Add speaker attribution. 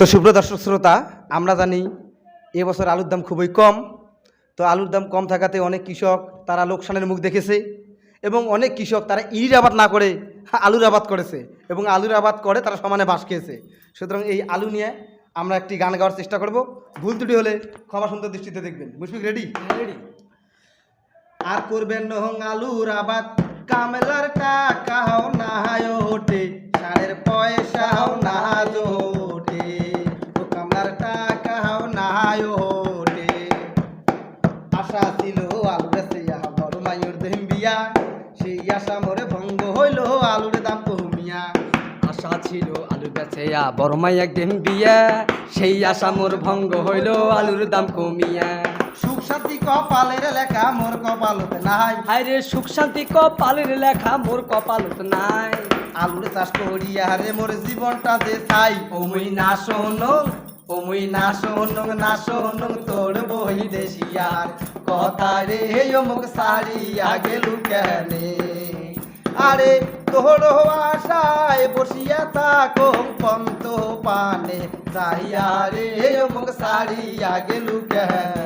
Speaker 1: তো সুপ্রিয় দর্শক শ্রোতা আমরা জানি এবছর আলুর দাম খুবই কম। তো আলুর দাম কম থাকাতে অনেক কৃষক তারা লোকসানের মুখ দেখেছে এবং অনেক কৃষক তারা ইরির আবাদ না করে আলুর আবাদ করেছে এবং আলুর আবাদ করে তারা সমানে বাস খেয়েছে। সুতরাং এই আলু নিয়ে আমরা একটি গান গাওয়ার চেষ্টা করব। ভুল ত্রুটি হলে ক্ষমা সুন্দর দৃষ্টিতে দেখবেন। মুশফিক রেডি রেডি আর করবেন নহং আলুর আবাদ। কামেলার টাকাও না আশা ছিল আলু বেচে বড় মায়ুর দেহিম বিয়া। সেই আশা মোরে ভঙ্গ হইল আলুর দাম কমিয়া।
Speaker 2: আশা ছিল আলু বেচেয়া বড়মাই একদিন বিয়া। সেই আশা মোর ভঙ্গ হইল আলুর দাম কমিয়া।
Speaker 1: সুখ শান্তি কপালের লেখা মোর কপালতে নাই।
Speaker 2: হায়রে সুখ শান্তি কপালের লেখা মোর কপালত নাই।
Speaker 1: আলুর চাষ করিয়া রে মোর জীবনটা যে চাই। ওমই না শোন। ওমই না শোন না শোন তোর বই দেশিয়ার কথা রে অমুক সারিয়া গেলু কেনে আরে তোর আশায় বসিয়া থাকো, পন্ত পানে। যাইয়া রে অমুক সারিয়া গেলু কেনে